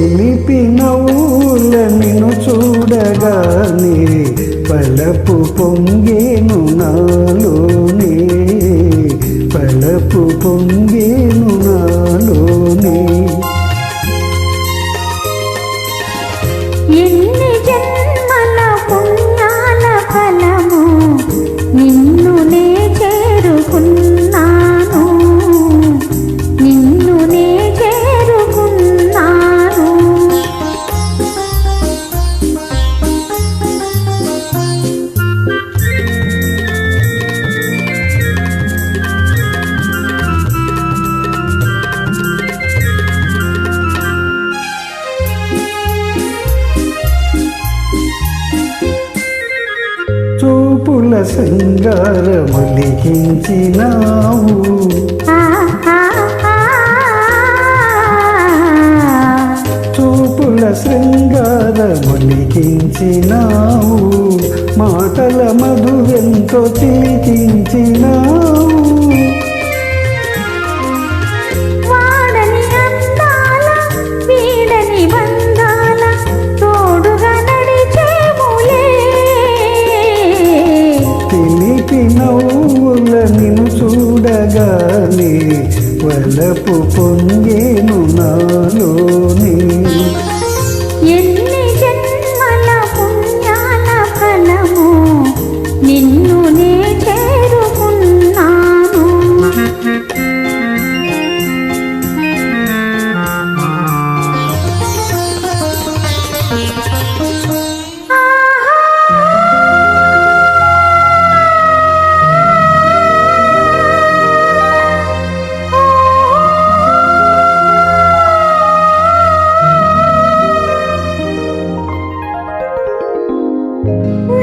చిలిపి నవ్వుల నిన్ను చూడగానే పలపు పొంగేను నాలోనే. పలపు పొంగేను నాలోనే. రూపుల శృంగారములికించినావు చూపుల శృంగారములిగించినావు మాటల మధువెంతో చిలికించినావు చూడగానే వలపు పొంగేను నాలోని. ఎన్ని Ooh.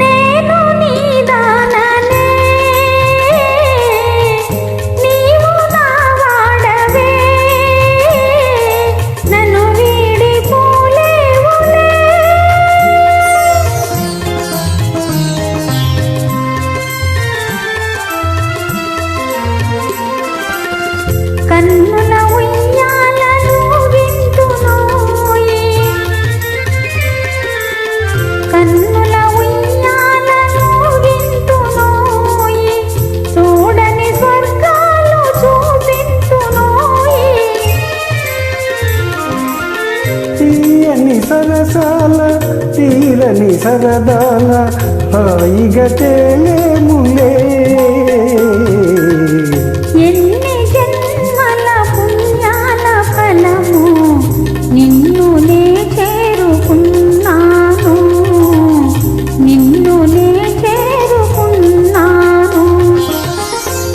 సరసాల తీరని సరదాల హాయిగా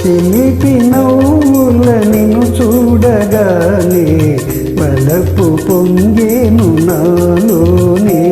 చిలిపి నవ్వుల నిన్ను చూడగానే వలపు పొంగేను నాలోనే.